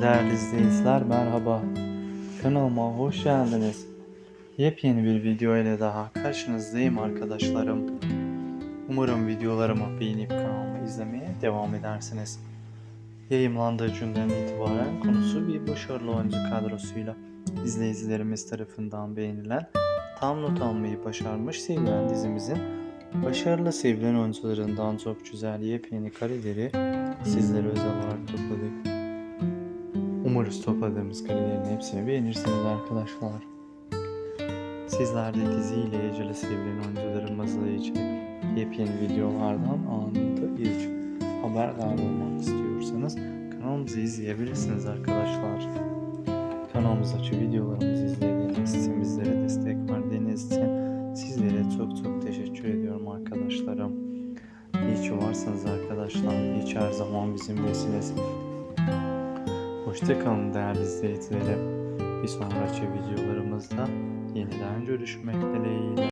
Değerli izleyiciler merhaba. Kanalıma hoş geldiniz. Yepyeni bir video ile daha karşınızdayım arkadaşlarım. Umarım videolarımı beğenip kanalımı izlemeye devam edersiniz. Yayımlandığı günden itibaren konusu bir başarılı oyuncu kadrosuyla izleyicilerimiz tarafından beğenilen, tam not almayı başarmış sevilen dizimizin başarılı sevilen oyuncularından çok güzel yepyeni kareleri sizlere özel olarak topladık. Umarız topladığımız karelerin hepsini beğenirsiniz arkadaşlar. Sizler de diziyle ilgili sevilen oyuncularımızla ilgili yepyeni videolardan anında ilk haberdar olmak istiyorsanız kanalımızı izleyebilirsiniz arkadaşlar. Kanalımızdaki videolarımızı izlediğiniz için, bizlere destek verdiğiniz için sizlere çok çok teşekkür ediyorum arkadaşlarım. İyi ki varsınız arkadaşlar. Ki her zaman bizimlesiniz. Hoşçakalın değerli izleyicilerim. Bir sonraki videolarımızda yeniden görüşmek dileğiyle.